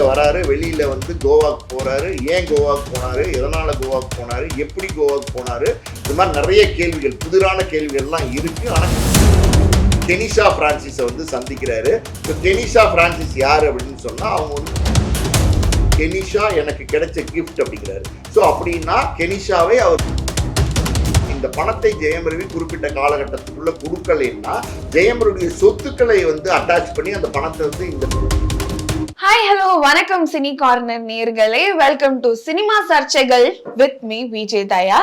வராரு வெளியில வந்து கோவாக்கு போறாரு ஏன் கோவாக்கு போனாரு எதனால கோவாக்கு போனாரு எப்படி கோவாக்கு போனாரு இது மாதிரி நிறைய கேள்விகள் புதிரான கேள்விகள்லாம் இருக்கு. ஆனா டெனிஷா பிரான்சிஸை வந்து சந்திக்கிறாரு. ஸோ டெனிஷா பிரான்சிஸ் யார் அப்படின்னு சொன்னா அவங்க வந்து கெனிஷா எனக்கு கிடைச்ச கிஃப்ட் அப்படிங்கிறாரு. ஸோ அப்படின்னா கெனிஷாவை அவர் இந்த பணத்தை ஜெயம் ரவி குறிப்பிட்ட காலகட்டத்துக்குள்ள கொடுக்கலைன்னா ஜெயம் ரவியுடைய சொத்துக்களை வந்து அட்டாச் பண்ணி அந்த பணத்தை வந்து இந்த ஹாய் ஹலோ வணக்கம் சினி கார்னர் நேர்களே. வெல்கம் டு சினிமா சர்ச்சைகள் வித் மீ விஜய் தயா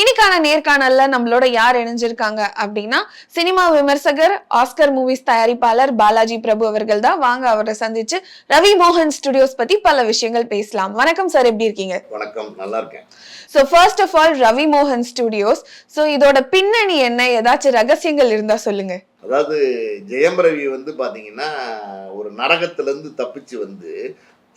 இன்னைக்கான நேர்காணல்ல நம்மளோட யார் இணைஞ்சிருக்காங்க அப்படின்னா சினிமா விமர்சகர் ஆஸ்கர் மூவிஸ் தயாரிப்பாளர் பாலாஜி பிரபு அவர்கள் தான். வாங்க அவரை சந்திச்சு ரவி மோகன் ஸ்டுடியோஸ் பத்தி பல விஷயங்கள் பேசலாம். வணக்கம் சார் எப்படி இருக்கீங்க? வணக்கம் நல்லா இருக்கேன். So first of all Ravi மோகன் ஸ்டுடியோஸ் ஸோ இதோட பின்னணி என்ன? ஏதாச்சும் ரகசியங்கள் இருந்தா சொல்லுங்க. அதாவது ஜெயம் ரவி வந்து பாத்தீங்கன்னா ஒரு நரகத்துலேருந்து தப்பிச்சு வந்து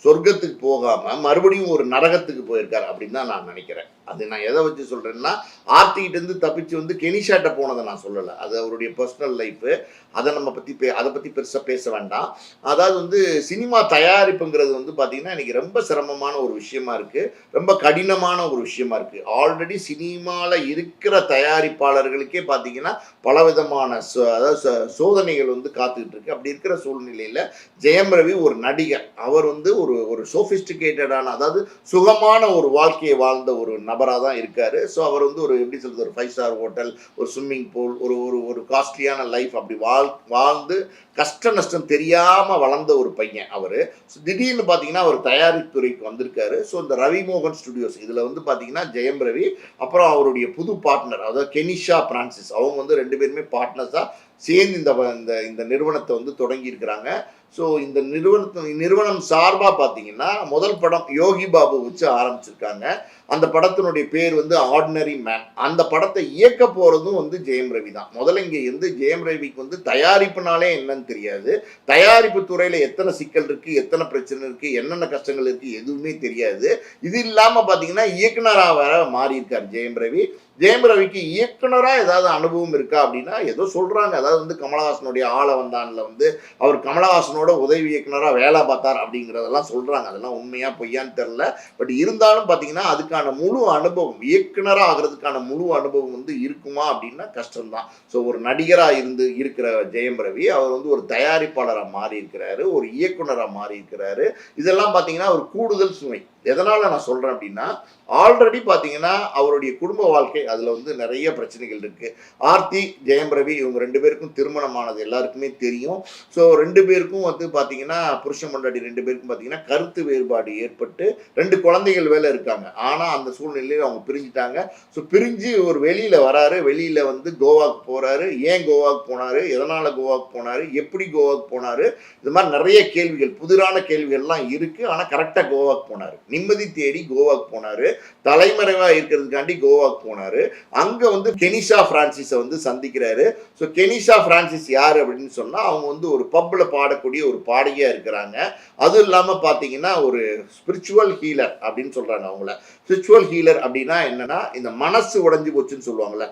சொர்க்கத்துக்கு போகாம மறுபடியும் ஒரு நரகத்துக்கு போயிருக்காரு அப்படின்னு தான் நான் நினைக்கிறேன். அது நான் எதை வச்சு சொல்கிறேன்னா ஆர்த்திகிட்டேருந்து தப்பிச்சு வந்து கெனிஷாட்ட போனதை நான் சொல்லலை. அது அவருடைய பர்சனல் லைஃபு அதை நம்ம பற்றி பே அதை பற்றி பெருசாக பேச வேண்டாம். அதாவது வந்து சினிமா தயாரிப்புங்கிறது வந்து பார்த்திங்கன்னா இன்றைக்கி ரொம்ப சிரமமான ஒரு விஷயமா இருக்குது ரொம்ப கடினமான ஒரு விஷயமா இருக்குது ஆல்ரெடி சினிமாவில் இருக்கிற தயாரிப்பாளர்களுக்கே பாத்தீங்கன்னா பலவிதமான சோ- அதாவது சோ- சோதனைகள் வந்து காத்துக்கிட்டு இருக்கு. அப்படி இருக்கிற சூழ்நிலையில் ஜெயம் ரவி ஒரு நடிகர். அவர் வந்து ஒரு ஒரு சோஃபிஸ்டிகேட்டடான அதாவது சுகமான ஒரு வாழ்க்கையை வாழ்ந்த ஒரு நபராக தான் இருக்கார். ஸோ அவர் வந்து ஒரு எப்படி சொல்கிறது ஒரு ஃபைவ் ஸ்டார் ஹோட்டல் ஒரு ஸ்விம்மிங் பூல் ஒரு ஒரு ஒரு காஸ்ட்லியான லைஃப் அப்படி வாழ் வாழ்ந்து கஷ்ட நஷ்டம் தெரியாமல் வளர்ந்த ஒரு பையன் அவர். திடீர்னு பார்த்தீங்கன்னா அவர் தயாரிப்புத்துறைக்கு வந்திருக்காரு. ஸோ இந்த ரவி மோகன் ஸ்டுடியோஸ் இதில் வந்து பார்த்தீங்கன்னா ஜெயம் ரவி அப்புறம் அவருடைய புது பார்ட்னர் அதாவது கெனிஷா பிரான்சிஸ். அவங்க வந்து ரெண்டு பேருமே பார்ட்னர்ஸாக சேர்ந்து இந்த இந்த இந்த நிறுவனத்தை வந்து தொடங்கியிருக்கிறாங்க. ஸோ இந்த நிறுவனத்து நிறுவனம் சார்பாக பார்த்தீங்கன்னா முதல் படம் யோகி பாபு வச்சு ஆரம்பிச்சிருக்காங்க. அந்த படத்தினுடைய பேர் வந்து ஆர்டினரி மேன் அந்த படத்தை இயக்க போகிறதும் வந்து ஜெயம் ரவி தான். முதல்ல இங்கே வந்து ஜெயம் ரவிக்கு வந்து தயாரிப்புனாலே என்னன்னு தெரியாது. தயாரிப்பு துறையில் எத்தனை சிக்கல் இருக்குது எத்தனை பிரச்சனை இருக்குது என்னென்ன கஷ்டங்கள் இருக்குது எதுவுமே தெரியாது. இது இல்லாமல் பார்த்தீங்கன்னா இயக்குனராக வர மாறியிருக்கார் ஜெயம் ரவி. ஜெயம் ரவிக்கு இயக்குனராக ஏதாவது அனுபவம் இருக்கா அப்படின்னா ஏதோ சொல்கிறாங்க அதாவது வந்து கமலஹாசனுடைய ஆள வந்தான்ல வந்து அவர் கமலஹாசனோட உதவி இயக்குனராக வேலை பார்த்தார் அப்படிங்கிறதெல்லாம் சொல்கிறாங்க அதெல்லாம் உண்மையாக பொய்யான்னு தெரில பட் இருந்தாலும் பார்த்தீங்கன்னா அதுக்கான முழு அனுபவம் இயக்குனராக ஆகிறதுக்கான முழு அனுபவம் வந்து இருக்குமா அப்படின்னா கஷ்டம்தான். ஸோ ஒரு நடிகராக இருந்து இருக்கிற ஜெயம் ரவி அவர் வந்து ஒரு தயாரிப்பாளராக மாறி இருக்கிறாரு ஒரு இயக்குனராக மாறி இருக்கிறாரு இதெல்லாம் பார்த்தீங்கன்னா ஒரு கூடுதல் சுமை. எதனால் நான் சொல்கிறேன் அப்படின்னா ஆல்ரெடி பார்த்தீங்கன்னா அவருடைய குடும்ப வாழ்க்கை அதில் வந்து நிறைய பிரச்சனைகள் இருக்குது ஆர்த்தி ஜெயம் ரவி இவங்க ரெண்டு பேருக்கும் திருமணமானது எல்லாருக்குமே தெரியும். ஸோ ரெண்டு பேருக்கும் வந்து பார்த்தீங்கன்னா புருஷன் மண்டாடி ரெண்டு பேருக்கும் பார்த்தீங்கன்னா கருத்து வேறுபாடு ஏற்பட்டு ரெண்டு குழந்தைகள் வேலை இருக்காங்க. ஆனால் அந்த சூழ்நிலையில் அவங்க பிரிஞ்சுட்டாங்க. ஸோ பிரிஞ்சு ஒரு வெளியில் வராரு. வெளியில் வந்து கோவாக்கு போகிறாரு ஏன் கோவாக்கு போனார்? எதனால் கோவாக்கு போனார்? எப்படி கோவாக்கு போனார்? இது மாதிரி நிறைய கேள்விகள் புதிரான கேள்விகள்லாம் இருக்குது ஆனால் கரெக்டாக கோவாக்கு போனார். நிம்மதி தேடி கோவாக்கு போனார். தலைமறைவாக இருக்கிறதுக்காண்டி கோவாக்கு போனார். அங்கே வந்து கெனிஷா பிரான்சிஸை வந்து சந்திக்கிறாரு. ஸோ கெனிஷா பிரான்சிஸ் யார் அப்படின்னு சொன்னால் அவங்க வந்து ஒரு பப்பில் பாடக்கூடிய ஒரு பாடகியாக இருக்கிறாங்க. அதுவும் இல்லாமல் பார்த்தீங்கன்னா ஒரு ஸ்பிரிச்சுவல் ஹீலர் அப்படின்னு சொல்கிறாங்க அவங்கள. ஸ்பிரிச்சுவல் ஹீலர் அப்படின்னா என்னன்னா இந்த மனசு உடைஞ்சு போச்சுன்னு சொல்லுவாங்கல்ல.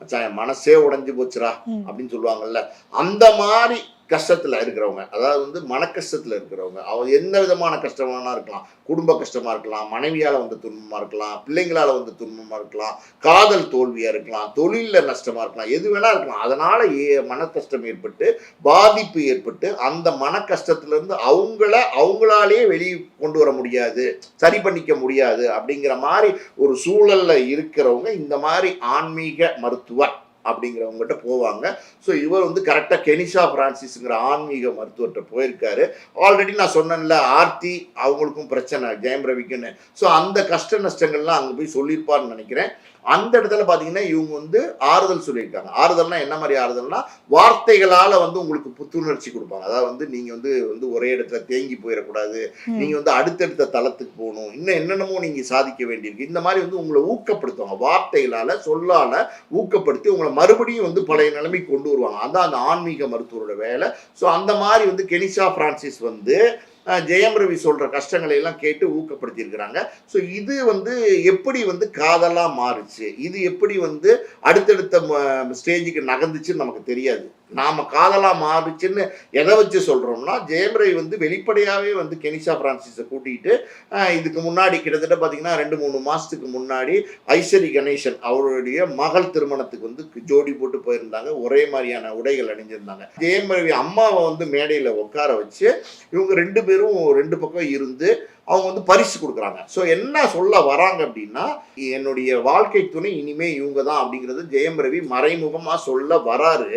மச்சான் என் மனசே உடைஞ்சு போச்சுடா ம். அப்படின்னு சொல்லுவாங்கல்ல. அந்த மாதிரி கஷ்டத்தில் இருக்கிறவங்க அதாவது வந்து மன கஷ்டத்தில் இருக்கிறவங்க அவங்க எந்த விதமான கஷ்டமான இருக்கலாம். குடும்ப கஷ்டமாக இருக்கலாம் மனைவியால் வந்த துன்பமாக இருக்கலாம் பிள்ளைங்களால் வந்த துன்பமாக இருக்கலாம் காதல் தோல்வியாக இருக்கலாம் தொழிலில் நஷ்டமாக இருக்கலாம் எது வேணால் இருக்கலாம். அதனால் ஏ மன கஷ்டம் ஏற்பட்டு பாதிப்பு ஏற்பட்டு அந்த மன கஷ்டத்துலேருந்து அவங்கள அவங்களாலேயே வெளியே கொண்டு வர முடியாது சரி பண்ணிக்க முடியாது அப்படிங்கிற மாதிரி ஒரு சூழலில் இருக்கிறவங்க இந்த மாதிரி ஆன்மீக மருத்துவர். அப்படிங்கிறவங்ககிட்ட போவாங்க. ஸோ இவர் வந்து கரெக்டாக கெனிஷா பிரான்சிஸ்ங்கிற ஆன்மீக மருத்துவர்கிட்ட போயிருக்காரு. ஆல்ரெடி நான் சொன்னேன்ல ஆர்த்தி அவங்களுக்கும் பிரச்சனை ஜெயம் ரவிக்குன்னு. ஸோ அந்த கஷ்ட நஷ்டங்கள்லாம் அங்கே போய் சொல்லியிருப்பார்னு நினைக்கிறேன். அந்த இடத்துல பார்த்தீங்கன்னா இவங்க வந்து ஆறுதல் சொல்லியிருக்காங்க. ஆறுதல்னா என்ன மாதிரி ஆறுதல்னா வார்த்தைகளால் வந்து உங்களுக்கு புத்துணர்ச்சி கொடுப்பாங்க. அதாவது வந்து நீங்கள் வந்து வந்து ஒரே இடத்துல தேங்கி போயிடக்கூடாது. ம். நீங்க வந்து அடுத்தடுத்த தளத்துக்கு போகணும். இன்னும் என்னென்னமோ நீங்க சாதிக்க வேண்டியிருக்கு. இந்த மாதிரி வந்து உங்களை ஊக்கப்படுத்துவாங்க. வார்த்தைகளால சொல்லால ஊக்கப்படுத்தி உங்களை மறுபடியும் வந்து பழைய நிலைமைக்கு கொண்டு வருவாங்க. அதான் அந்த ஆன்மீக மருத்துவரோட வேலை. ஸோ அந்த மாதிரி வந்து கெனிஷா பிரான்சிஸ் வந்து ஜெயம் ரவி சொல்கிற கஷ்டங்களை எல்லாம் கேட்டு ஊக்கப்படுத்தியிருக்கிறாங்க. ஸோ இது வந்து எப்படி வந்து காதலாக மாறுச்சு? இது எப்படி வந்து அடுத்தடுத்த ஸ்டேஜுக்கு நகர்ந்துச்சுன்னு நமக்கு தெரியாது. நாம் காதலாக மாறுச்சுன்னு எதை வச்சு சொல்கிறோம்னா ஜெயம் வந்து வெளிப்படையாகவே வந்து கெனிஷா பிரான்சிஸை கூட்டிகிட்டு இதுக்கு முன்னாடி கிட்டத்தட்ட பார்த்தீங்கன்னா ரெண்டு மூணு மாதத்துக்கு முன்னாடி ஐஸ்வரி கணேசன் அவருடைய மகள் திருமணத்துக்கு வந்து ஜோடி போட்டு போயிருந்தாங்க. ஒரே மாதிரியான உடைகள் அணிஞ்சிருந்தாங்க. ஜெயம்ரவி அம்மாவை வந்து மேடையில் உட்கார வச்சு இவங்க ரெண்டு பேரும் ரெண்டு பக்கம் இருந்து அவங்க வந்து பரிசு கொடுக்குறாங்க. ஸோ என்ன சொல்ல வராங்க அப்படின்னா என்னுடைய வாழ்க்கை துணை இனிமே இவங்க தான் அப்படிங்கிறது ஜெயம் ரவி மறைமுகமாக சொல்ல வராரு.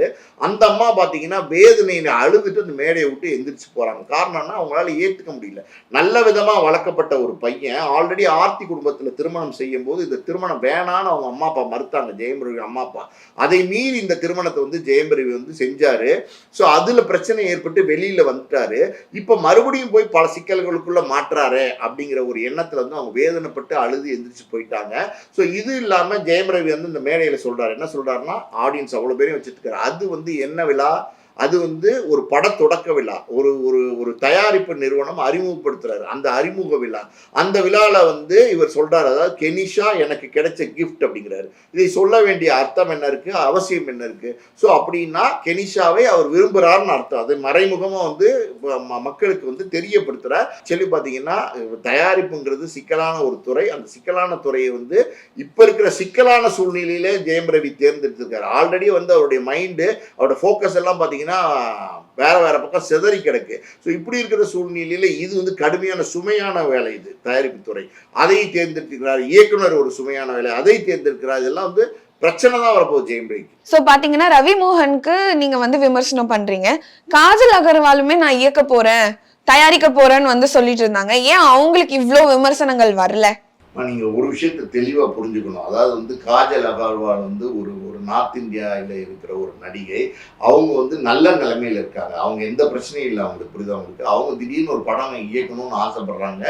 அந்த அம்மா பார்த்தீங்கன்னா வேதனையில அழுதுட்டு அந்த மேடையை விட்டு எந்திரிச்சு போகிறாங்க காரணம்னா அவங்களால ஏற்றுக்க முடியல. நல்ல விதமாக வளர்க்கப்பட்ட ஒரு பையன் ஆல்ரெடி ஆர்த்தி குடும்பத்தில் திருமணம் செய்யும் போது இந்த திருமணம் வேணான்னு அவங்க அம்மா அப்பா மறுத்தாங்க. ஜெயம் ரவி அம்மா அப்பா. அதை மீறி இந்த திருமணத்தை வந்து ஜெயம் ரவி வந்து செஞ்சாரு. ஸோ அதில் பிரச்சனை ஏற்பட்டு வெளியில் வந்துட்டாரு. இப்போ மறுபடியும் போய் பல சிக்கல்களுக்குள்ள மாற்றாரு. அப்படிங்கிற ஒரு எண்ணத்துல வந்து அவங்க வேதனைப்பட்டு அழுது எந்திரிச்சு போயிட்டாங்க. ஸோ இது இல்லாம ஜெயம் ரவி வந்து இந்த மேடையில சொல்றாரு. என்ன சொல்றாருன்னா ஆடியன்ஸ் அவ்வளவு பேரையும் வச்சிருக்காரு. அது வந்து என்ன விழா? அது வந்து ஒரு பட தொடக்க விழா ஒரு ஒரு ஒரு தயாரிப்பு நிறுவனம் அறிமுகப்படுத்துறாரு அந்த அறிமுக விழா. அந்த விழாவில் வந்து இவர் சொல்றாரு அதாவது கெனிஷா எனக்கு கிடைச்ச கிஃப்ட் அப்படிங்கிறாரு. இதை சொல்ல வேண்டிய அர்த்தம் என்ன இருக்கு? அவசியம் என்ன இருக்கு? ஸோ அப்படின்னா கெனிஷாவை அவர் விரும்புகிறாருன்னு அர்த்தம். அது மறைமுகமாக வந்து ம- மக்களுக்கு வந்து தெரியப்படுத்துறார் சொல்லி பார்த்தீங்கன்னா தயாரிப்புங்கிறது சிக்கலான ஒரு துறை. அந்த சிக்கலான துறையை வந்து இப்போ இருக்கிற சிக்கலான சூழ்நிலையிலே ஜெயம் ரவி தேர்ந்தெடுத்திருக்காரு. ஆல்ரெடி வந்து அவருடைய மைண்டு அவரோட ஃபோக்கஸ் எல்லாம் பார்த்தீங்கன்னா வேற வேற பக்கம் சிதறி கிடக்கு. ஸோ இப்படி இருக்கிற சூழ்நிலையில இது வந்து கடுமையான சுமையான வேலை இது தயாரிப்பு துறை. அதை தேர்ந்தெடுக்கிறார். இயக்குனர் ஒரு சுமையான வேலை. அதை தேர்ந்தெடுக்கிறார். இதெல்லாம் வந்து பிரச்சனை தான் வரப்போகுது ஜெயம் ரவிக்கு ஸோ பாத்தீங்கன்னா ரவி மோகனுக்கு நீங்க வந்து விமர்சனம் பண்றீங்க. காஜல் அகர்வாலுமே நான் இயக்க போறேன் தயாரிக்க போறேன்னு வந்து சொல்லிட்டு இருந்தாங்க. ஏன் அவங்களுக்கு இவ்வளோ விமர்சனங்கள் வரல? நீங்கள் ஒரு விஷயத்தை தெளிவாக புரிஞ்சுக்கணும். அதாவது வந்து காஜல் அகர்வால் வந்து ஒரு ஒரு நார்த் இந்தியாவில் இருக்கிற ஒரு நடிகை அவங்க வந்து நல்ல நிலைமையில் இருக்காங்க. அவங்க எந்த பிரச்சனையும் இல்லை அவங்களுக்கு புரியுது அவங்களுக்கு அவங்க திடீர்னு ஒரு படம் இயக்கணும்னு ஆசைப்படுறாங்க.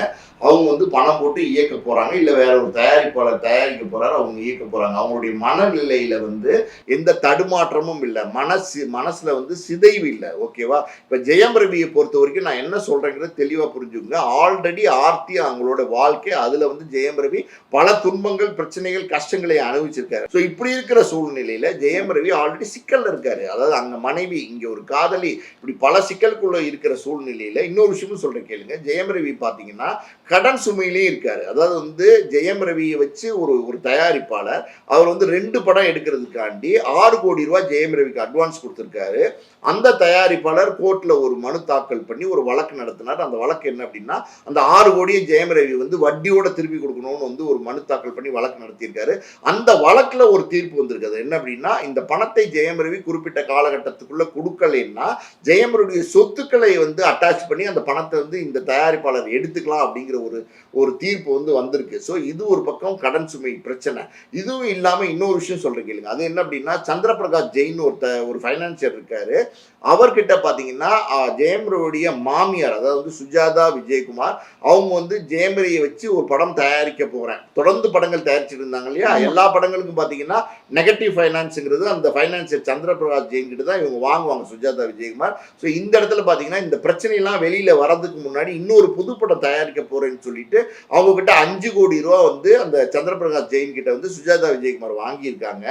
அவங்க வந்து பணம் போட்டு இயக்க போகிறாங்க இல்லை வேற ஒரு தயாரிப்பாளர் தயாரிக்க போகிறாரு அவங்க இயக்க போகிறாங்க அவங்களுடைய மனநிலையில் வந்து எந்த தடுமாற்றமும் இல்லை. மனசு மனசில் வந்து சிதைவு இல்லை. ஓகேவா இப்போ ஜெயம் ரவியை பொறுத்த வரைக்கும் நான் என்ன சொல்கிறேங்கிறத தெளிவாக புரிஞ்சுக்கோங்க. ஆல்ரெடி ஆர்த்தி அவங்களோட வாழ்க்கை அதில் வந்து ஜெயம் ரவி பல துன்பங்கள் பிரச்சனைகள் கஷ்டங்களை அனுபவிச்சிருக்காரு. ஸோ இப்படி இருக்கிற சூழ்நிலையில் ஜெயம் ரவி ஆல்ரெடி சிக்கலில் இருக்காரு. அதாவது அங்கே மனைவி இங்கே ஒரு காதலி இப்படி பல சிக்கலுக்குள்ளே இருக்கிற சூழ்நிலையில் இன்னொரு விஷயமும் சொல்கிறேன் கேளுங்க. ஜெயம் ரவி பார்த்தீங்கன்னா கடன் சுமையிலையும் இருக்காரு. அதாவது வந்து ஜெயம் ரவியை வச்சு ஒரு ஒரு தயாரிப்பாளர். அவர் வந்து ரெண்டு படம் எடுக்கிறதுக்காண்டி ஆறு கோடி ரூபாய் ஜெயம் ரவிக்கு அட்வான்ஸ் கொடுத்துருக்காரு. அந்த தயாரிப்பாளர் கோர்ட்டில் ஒரு மனு தாக்கல் பண்ணி ஒரு வழக்கு நடத்தினார். அந்த வழக்கு என்ன அப்படின்னா அந்த ஆறு கோடியை ஜெயம் ரவி வந்து வட்டியோட திருப்பி கொடுக்கணும்னு வந்து ஒரு மனு தாக்கல் பண்ணி வழக்கு நடத்தியிருக்காரு. அந்த வழக்கில் ஒரு தீர்ப்பு வந்திருக்குது. என்ன அப்படின்னா இந்த பணத்தை ஜெயம் ரவி குறிப்பிட்ட காலகட்டத்துக்குள்ள கொடுக்கலைன்னா ஜெயம் ரவியுடைய சொத்துக்களை வந்து அட்டாச் பண்ணி அந்த பணத்தை வந்து இந்த தயாரிப்பாளர் எடுத்துக்கலாம் அப்படிங்கிற ஒரு ஒரு தீர்ப்பு வந்து வந்திருக்கு. ஸோ இது ஒரு பக்கம் கடன் சுமை பிரச்சனை. இதுவும் இல்லாம இன்னொரு விஷயம் சொல்றேன் கேளுங்க. அது என்ன அப்படின்னா சந்திரபிரகாஷ் ஜெயின் ஒருத்த ஒரு ஃபைனான்சியர் இருக்காரு. அவர்கிட்ட பாத்தீங்கன்னா ஆஹ், ஜெயம் ரவியுடைய மாமியார் அதாவது வந்து சுஜாதா விஜயகுமார் அவங்க வந்து ஜெயம் ரவியை வச்சு ஒரு படம் தயாரிக்க போறேன். தொடர்ந்து படங்கள் தயாரிச்சிட்டு இருந்தாங்க இல்லையா. எல்லா படங்களுக்கும் பாத்தீங்கன்னா நெகட்டிவ் ஃபைனான்ஸுங்கிறது அந்த ஃபைனான்சியர் சந்திரபிரகாஷ் ஜெயின் கிட்ட தான் இவங்க வாங்குவாங்க சுஜாதா விஜயகுமார். ஸோ இந்த இடத்துல பாத்தீங்கன்னா இந்த பிரச்சனையெல்லாம் வெளியில வரதுக்கு முன்னாடி இன்னொரு புது படம் தயாரிக்க அப்படின்னு சொல்லிட்டு அவங்க கிட்ட அஞ்சு கோடி ரூபா வந்து அந்த சந்திரபிரகாஷ் ஜெயின் கிட்ட வந்து சுஜாதா விஜயகுமார் வாங்கியிருக்காங்க.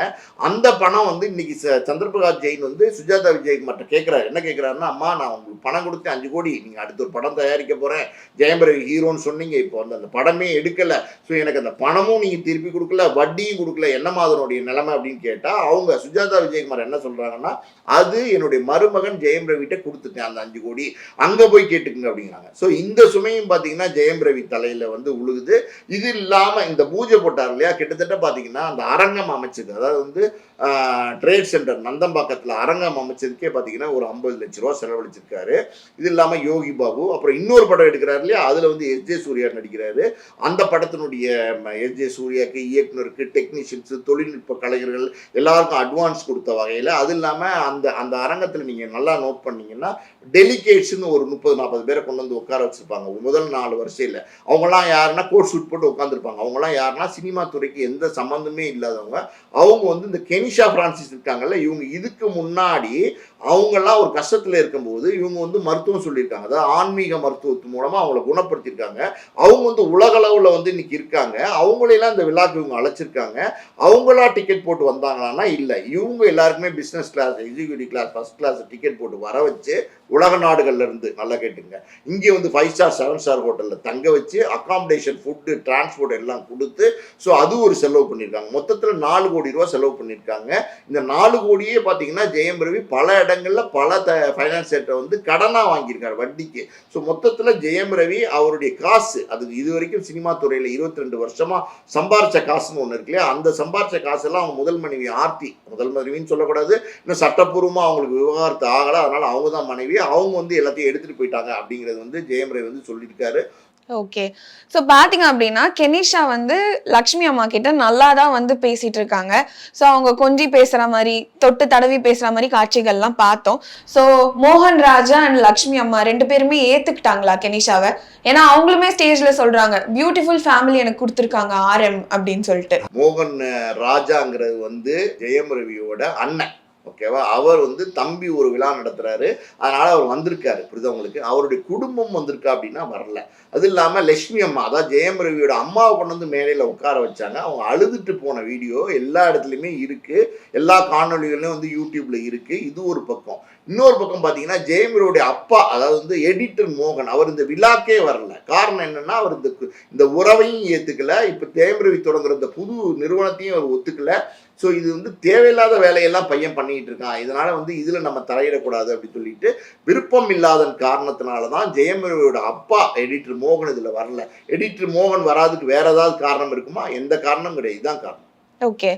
அந்த பணம் வந்து இன்னைக்கு சந்திரபிரகாஷ் ஜெயின் வந்து சுஜாதா விஜயகுமார்ட்ட கேட்குறாரு. என்ன கேட்குறாருன்னா அம்மா நான் உங்களுக்கு பணம் கொடுத்து அஞ்சு கோடி நீங்கள் அடுத்த ஒரு படம் தயாரிக்க போகிறேன் ஜெயம் ரவி ஹீரோன்னு சொன்னீங்க. இப்போ வந்து அந்த படமே எடுக்கலை. ஸோ எனக்கு அந்த பணமும் நீங்கள் திருப்பி கொடுக்கல வட்டியும் கொடுக்கல என்ன மாதிரினுடைய நிலைமை? அப்படின்னு கேட்டால் அவங்க சுஜாதா விஜயகுமார் என்ன சொல்கிறாங்கன்னா அது என்னுடைய மருமகன் ஜெயம் ரவிட்ட கொடுத்துட்டேன் அந்த அஞ்சு கோடி. அங்கே போய் கேட்டுக்குங்க அப்படிங்கிறாங்க. ஸோ இந்த சுமையும் பார்த்தீங்கன்னா ஜெயம் ரவி தலையில் வந்து உழுகுது. இது இல்லாமல் இந்த பூஜை போட்டார் இல்லையா? கிட்டத்தட்ட பார்த்தீங்கன்னா அந்த அரங்கம் அமைச்சது. அதாவது வந்து ட்ரேட் சென்டர் நந்தம்பாக்கத்தில் அரங்கம் அமைச்சதுக்கே பார்த்தீங்கன்னா ஒரு ஐம்பது லட்ச ரூபா செலவழிச்சிருக்காரு. இது இல்லாமல் யோகி பாபு அப்புறம் இன்னொரு படம் எடுக்கிறாரு இல்லையா? அதில் வந்து எஸ் ஜே சூர்யா நடிக்கிறாரு. அந்த படத்தினுடைய எஸ் ஜே சூர்யாக்கு இயக்குனருக்கு டெக்னீஷியன்ஸு தொழில்நுட்ப கலைஞர்கள் எல்லாருக்கும் அட்வான்ஸ் கொடுத்த வகையில் அது இல்லாமல் அந்த அந்த அரங்கத்தில் நீங்கள் நல்லா நோட் பண்ணீங்கன்னா டெலிகேட்ஸ்னு ஒரு முப்பது நாற்பது பேரை கொண்டு வந்து உட்கார வச்சுருப்பாங்க. முதல் நாலு வரிசையில் அவங்களாம் யாருன்னா கோட் ஷூட் போட்டு உட்காந்துருப்பாங்க அவங்களாம் யாருன்னா சினிமா துறைக்கு எந்த சம்மந்தமே இல்லாதவங்க. அவங்க வந்து இந்த கெனிஷா பிரான்சிஸ் இருக்காங்கல்ல இவங்க இதுக்கு முன்னாடி அவங்கெல்லாம் ஒரு கஷ்டத்தில் இருக்கும்போது இவங்க வந்து மருத்துவம் சொல்லியிருக்காங்க. அதாவது ஆன்மீக மருத்துவத்து மூலமாக அவங்கள குணப்படுத்தியிருக்காங்க. அவங்க வந்து உலகளவில் வந்து இன்னைக்கு இருக்காங்க. அவங்களையெல்லாம் இந்த விழாக்கு இவங்க அழைச்சிருக்காங்க. அவங்களா டிக்கெட் போட்டு வந்தாங்களான்னா இல்லை. இவங்க எல்லாருக்குமே business class executive class first class ticket போட்டு வர வச்சு உலக நாடுகள்ல இருந்து நல்லா கேட்டுங்க. இங்கே வந்து ஃபைவ் ஸ்டார் செவன் ஸ்டார் ஹோட்டலில் தங்க வச்சு அகாமடேஷன் ஃபுட்டு டிரான்ஸ்போர்ட் எல்லாம் கொடுத்து ஸோ அது ஒரு செலவு பண்ணியிருக்காங்க. மொத்தத்தில் நாலு கோடி ரூபா செலவு பண்ணியிருக்காங்க. இந்த நாலு கோடியே பார்த்தீங்கன்னா ஜெயம் ரவி பல இடங்களில் பல த ஃபைனான்ஸ் செட்டை வந்து கடனாக வாங்கியிருக்காரு வட்டிக்கு. ஸோ மொத்தத்தில் ஜெயம் ரவி அவருடைய காசு அது இது வரைக்கும் சினிமா துறையில் இருபத்தி ரெண்டு வருஷமாக சம்பாரிச்ச காசுன்னு ஒன்று இருக்கு இல்லையா? அந்த சம்பாரித்த காசெல்லாம் அவங்க முதல் மனைவி ஆர்த்தி. முதல் மனைவின்னு சொல்லக்கூடாது. இன்னும் சட்டப்பூர்வமாக அவங்களுக்கு விவகாரத்து ஆகலை. அதனால் அவங்க தான் மனைவி. அவங்க வந்து எல்லாத்தையும் எடுத்துகிட்டு போயிட்டாங்க அப்படிங்கிறது வந்து ஜெயம் ரவி வந்து சொல்லியிருக்காரு. ஓகே ஸோ பார்த்தீங்க அப்படின்னா கெனிஷா வந்து லக்ஷ்மி அம்மா கிட்ட நல்லா தான் வந்து பேசிட்டு இருக்காங்க. ஸோ அவங்க கொஞ்சி பேசுற மாதிரி தொட்டு தடவி பேசுற மாதிரி காட்சிகள்லாம் பார்த்தோம். ஸோ மோகன் ராஜா அண்ட் லக்ஷ்மி அம்மா ரெண்டு பேருமே ஏத்துக்கிட்டாங்களா கெனிஷாவை? ஏன்னா அவங்களுமே ஸ்டேஜ்ல சொல்றாங்க பியூட்டிஃபுல் ஃபேமிலி எனக்கு கொடுத்துருக்காங்க ஆர்எம் அப்படின்னு சொல்லிட்டு. மோகன் ராஜாங்கிறது வந்து ஜெயம் ரவியோட அண்ணன். ஓகேவா? அவர் வந்து தம்பி ஒரு விழா நடத்துறாரு. அதனால அவர் வந்திருக்காரு. புரியுதா உங்களுக்கு? அவருடைய குடும்பம் வந்திருக்கா அப்படின்னா வரல. அது இல்லாம லட்சுமி அம்மா அதான் ஜெயம் ரவியோட அம்மாவை கொண்டு வந்து மேடையில உட்கார வச்சாங்க. அவங்க அழுதுட்டு போன வீடியோ எல்லா இடத்துலையுமே இருக்கு. எல்லா காணொளிகளும் வந்து யூடியூப்ல இருக்கு. இது ஒரு பக்கம். இன்னொரு பக்கம் பார்த்தீங்கன்னா ஜெயமருடைய அப்பா அதாவது வந்து எடிட்டர் மோகன் அவர் இந்த விழாக்கே வரல. காரணம் என்னன்னா அவர் இந்த இந்த உறவையும் ஏத்துக்கல. இப்போ ஜெயமரவி தொடங்குற இந்த புது நிறுவனத்தையும் அவர் ஒத்துக்கல. ஸோ இது வந்து தேவையில்லாத வேலையெல்லாம் பையன் பண்ணிட்டு இருக்கான் இதனால வந்து இதுல நம்ம தலையிடக்கூடாது அப்படின்னு சொல்லிட்டு விருப்பம் இல்லாதன் காரணத்தினால தான் ஜெயமரவியோட அப்பா எடிட்டர் மோகன் இதுல வரல. எடிட்டர் மோகன் வராதுக்கு வேற ஏதாவது காரணம் இருக்குமா? எந்த காரணம் கிடையாது. இதுதான் காரணம். ஓகே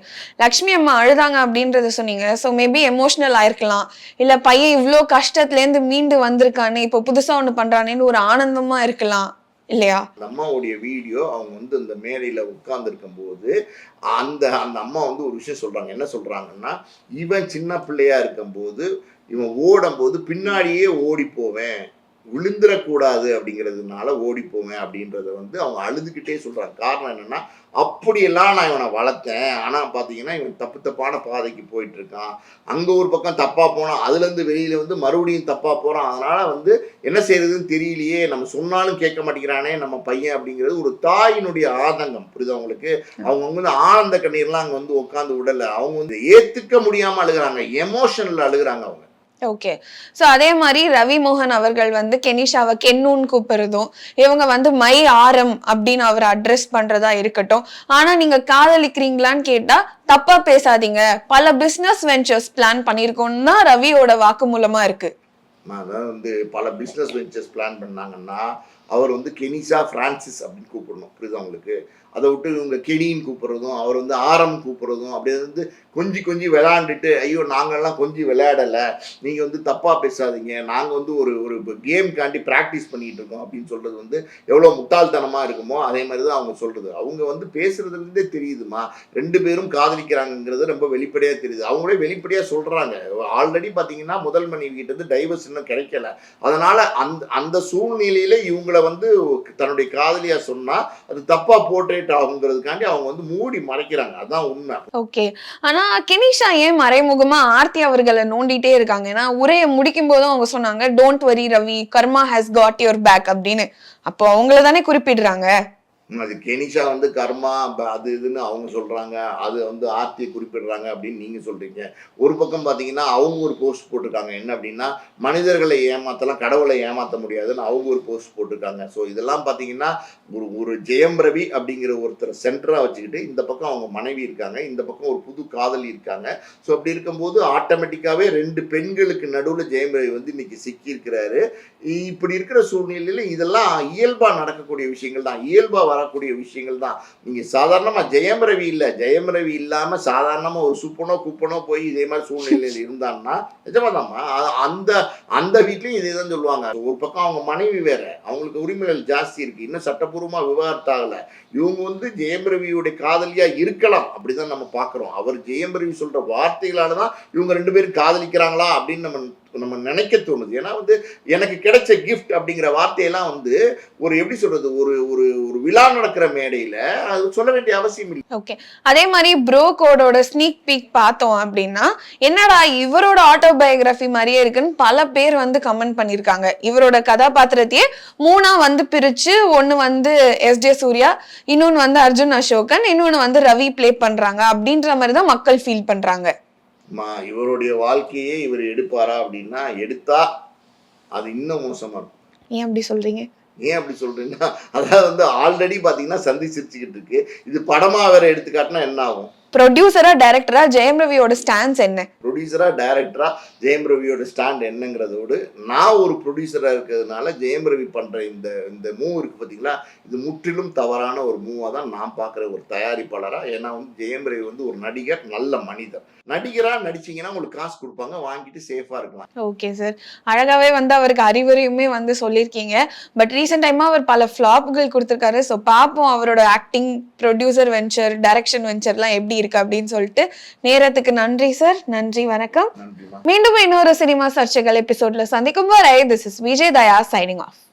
லக்ஷ்மி அம்மா அழுதாங்க அப்படின்றத சொன்னீங்க. ஸோ மேபி எமோஷனல் ஆயிருக்கலாம். இல்ல பையன் இவ்வளோ கஷ்டத்துலேருந்து மீண்டு வந்திருக்கானே இப்போ புதுசா ஒன்று பண்றானேன்னு ஒரு ஆனந்தமா இருக்கலாம். இல்லையா? அந்த அம்மாவுடைய வீடியோ அவங்க வந்து அந்த மேடையில் உட்கார்ந்துருக்கும் போது அந்த அந்த அம்மா வந்து ஒரு விஷயம் சொல்றாங்க. என்ன சொல்றாங்கன்னா இவன் சின்ன பிள்ளையா இருக்கும்போது இவன் ஓடும்போது பின்னாடியே ஓடி போவேன். விழுந்துடக்கூடாது அப்படிங்கிறதுனால ஓடி போவேன் அப்படின்றத வந்து அவங்க அழுதுகிட்டே சொல்கிறாங்க காரணம் என்னன்னா அப்படியெல்லாம் நான் இவனை வளர்த்தேன். ஆனால் பார்த்தீங்கன்னா இவன் தப்பு தப்பான பாதைக்கு போயிட்டுருக்கான். அங்கே ஒரு பக்கம் தப்பாக போனான். அதுலேருந்து வெளியில் வந்து மறுபடியும் தப்பாக போகிறான் அதனால் வந்து என்ன செய்யறதுன்னு தெரியலையே. நம்ம சொன்னாலும் கேட்க மாட்டேங்கிறானே நம்ம பையன் அப்படிங்கிறது ஒரு தாயினுடைய ஆதங்கம். புரியுது அவங்களுக்கு அவங்க வந்து ஆனந்த கண்ணீர்லாம் அங்கே வந்து உட்காந்து விடலை அவங்க வந்து ஏற்றுக்க முடியாமல் அழுகுறாங்க. எமோஷனில் அழுகுறாங்க அவங்க. ஓகே ஸோ அதே மாதிரி ரவி மோகன் அவர்கள் வந்து கெனிஷாவை கென்னுன்னு கூப்பிடுறதும் இவங்க வந்து மை ஆரம் அப்படின்னு அவர் அட்ரஸ் பண்றதா இருக்கட்டும். ஆனா நீங்க காதலிக்கிறீங்களான்னு கேட்டா தப்பா பேசாதீங்க. பல பிசினஸ் வெஞ்சர்ஸ் பிளான் பண்ணியிருக்கோம்னு தான் ரவியோட வாக்குமூலமா இருக்கு. அதான் வந்து பல பிஸ்னஸ் வெஞ்சர்ஸ் பிளான் பண்ணாங்கன்னா அவர் வந்து கெனிசா ஃப்ரான்சிஸ் அப்படின்னு கூப்பிடணும். புரியுதா அவங்களுக்கு அதை விட்டு இவங்க கெனின்னு கூப்பிட்றதும் அவர் வந்து ஆரம் கூப்பிட்றதும் அப்படியே வந்து கொஞ்சி கொஞ்சி விளையாண்டுட்டு ஐயோ நாங்கள்லாம் கொஞ்சி விளையாடலை நீங்கள் வந்து தப்பாக பேசாதீங்க நாங்கள் வந்து ஒரு ஒரு கேம்காண்டி ப்ராக்டிஸ் பண்ணிகிட்டு இருக்கோம் அப்படின்னு சொல்கிறது வந்து எவ்வளோ முட்டாள்தனமாக இருக்குமோ அதே மாதிரி தான் அவங்க சொல்கிறது அவங்க வந்து பேசுகிறதுலேருந்தே தெரியுதுமா? ரெண்டு பேரும் காதலிக்கிறாங்கங்கிறது ரொம்ப வெளிப்படையாக தெரியுது. அவங்களே வெளிப்படையாக சொல்கிறாங்க ஆல்ரெடி பார்த்தீங்கன்னா முதல் மனைவி கிட்டேருந்து டைவர்ஸ் இன்னும் கிடைக்கல. அதனால் அந்த அந்த சூழ்நிலையில் இவங்கள வந்து தன்னுடைய காதலியா சொன்னா அது தப்பா போர்ட்ரேட் ஆகுங்கிறதுக்காண்டி அவங்க வந்து மூடி மறைக்கிறாங்க. அதான் உண்மை. ஓகே ஆனா கெனிஷா ஏன் மறைமுகமா ஆர்த்தி அவர்களை நோண்டிட்டே இருக்காங்க? ஏன்னா உரையை முடிக்கும் போதும் அவங்க சொன்னாங்க don't worry Ravi karma has got your back அப்படின்னு. அப்போ அவங்கள தானே குறிப்பிடுறாங்க? அது கெனிஷா வந்து கர்மா அது இதுன்னு அவங்க சொல்கிறாங்க அது வந்து ஆர்த்தியை குறிப்பிடுறாங்க அப்படின்னு நீங்கள் சொல்கிறீங்க ஒரு பக்கம் பார்த்தீங்கன்னா அவங்க ஒரு போஸ்ட் போட்டிருக்காங்க. என்ன அப்படின்னா மனிதர்களை ஏமாத்தலாம் கடவுளை ஏமாற்ற முடியாதுன்னு அவங்க ஒரு போஸ்ட் போட்டிருக்காங்க. ஸோ இதெல்லாம் பார்த்தீங்கன்னா ஒரு ஒரு ஜெயம் ரவி அப்படிங்கிற ஒருத்தர் சென்டராக வச்சுக்கிட்டு இந்த பக்கம் அவங்க மனைவி இருக்காங்க. இந்த பக்கம் ஒரு புது காதலி இருக்காங்க. ஸோ அப்படி இருக்கும்போது ஆட்டோமேட்டிக்காகவே ரெண்டு பெண்களுக்கு நடுவில் ஜெயம் ரவி வந்து இன்னைக்கு சிக்கியிருக்கிறாரு. இப்படி இருக்கிற சூழ்நிலையில் இதெல்லாம் இயல்பாக நடக்கக்கூடிய விஷயங்கள் தான். இயல்பாக வர வரக்கூடிய விஷயங்கள் தான். நீங்க சாதாரணமா ஜெயம் ரவி இல்ல ஜெயம் ரவி இல்லாம சாதாரணமா ஒரு சுப்பனோ குப்பனோ போய் இதே மாதிரி சூழ்நிலையில இருந்தான்னா நிஜமாதாம்மா. தாம்மா அந்த அந்த வீட்லயும் இதே தான் சொல்லுவாங்க. ஒரு பக்கம் அவங்க மனைவி வேற அவங்களுக்கு உரிமைகள் ஜாஸ்தி இருக்கு. இன்னும் சட்டப்பூர்வமா விவாகரத்தாகல இவங்க வந்து ஜெயம் ரவியுடைய காதலியா இருக்கலாம் அப்படிதான் நம்ம பாக்குறோம் அவர் ஜெயம் ரவி சொல்ற வார்த்தைகளால தான் இவங்க ரெண்டு பேரும் காதலிக்கிறாங்களா அப்படின்னு நம்ம நம்ம நினைக்க தோணுது. ஏன்னா வந்து எனக்கு கிடைச்ச கிஃப்ட் அப்படிங்கிற வார்த்தையெல்லாம் வந்து ஒரு எப்படி சொல்றது? ஒரு ஒரு ஒரு விழா நடக்கிற மேடையில அது சொல்ல வேண்டிய அவசியம் இல்லை. ஓகே அதே மாதிரி ப்ரோ கோடோட ஸ்னீக் பீக் பார்த்தோம் அப்படின்னா என்னடா இவரோட ஆட்டோபயோகிராஃபி மாதிரியே இருக்குன்னு பல பேர் வந்து கமெண்ட் பண்ணியிருக்காங்க. இவரோட கதாபாத்திரத்தையே மூணா வந்து பிரிச்சு ஒன்னு வந்து எஸ் ஜே சூர்யா இன்னொன்னு வந்து அர்ஜுன் அசோகன் இன்னொன்னு வந்து ரவி ப்ளே பண்றாங்க அப்படின்ற மாதிரி தான் மக்கள் ஃபீல் பண்றாங்க. மா இவருடைய வாழ்க்கையே இவர் எடுப்பாரா அப்படின்னா எடுத்தா அது இன்னும் மோசமா இருக்கும். ஏன் அப்படி சொல்றீங்க? ஏன் அப்படி சொல்றீங்கன்னா அதாவது வந்து ஆல்ரெடி பாத்தீங்கன்னா சந்தி சிரிச்சுக்கிட்டு இருக்கு. இது படமா வேற எடுத்துக்காட்டினா என்ன ஆகும்? ப்ரொடியூசரா டைரக்டரா ஜெயம் ரவியோட ஸ்டான்ஸ் என்ன? ப்ரொடியூசரா டைரக்டரா ஜெயம் ரவியோட ஸ்டாண்ட் என்னங்கிறதோடு நான் ஒரு ப்ரொடியூசரா இருக்கிறதுனால ஜெயம் ரவி பண்ற இந்த இந்த மூவ் இருக்கு பாத்தீங்களா? இது முற்றிலும் தவறான ஒரு மூவா தான் நான் பார்க்குற ஒரு தயாரிப்பாளரா. ஏன்னா வந்து ஜெயம் ரவி வந்து ஒரு நடிகர் நல்ல மனிதர். நடிகரா நடிச்சீங்கன்னா உங்களுக்கு காசு கொடுப்பாங்க வாங்கிட்டு சேஃபா இருக்கலாம். ஓகே சார் அழகாவே வந்து அவருக்கு அறிவுரையுமே வந்து சொல்லியிருக்கீங்க. பட் ரீசெண்ட் டைமா அவர் பல ஃப்ளாப்புகள் கொடுத்துருக்காரு. ஸோ பார்ப்போம் அவரோட ஆக்டிங் ப்ரொடியூசர் வெஞ்சர் டைரக்ஷன் வெஞ்சர்லாம் எப்படி இருக்கு அப்படின்னு சொல்லிட்டு நேரத்துக்கு நன்றி சார். நன்றி வணக்கம். மீண்டும் இன்னொரு சினிமா சர்ச்சைகள் எபிசோட்ல சந்திக்கும் வரை this is Vijay Daya signing off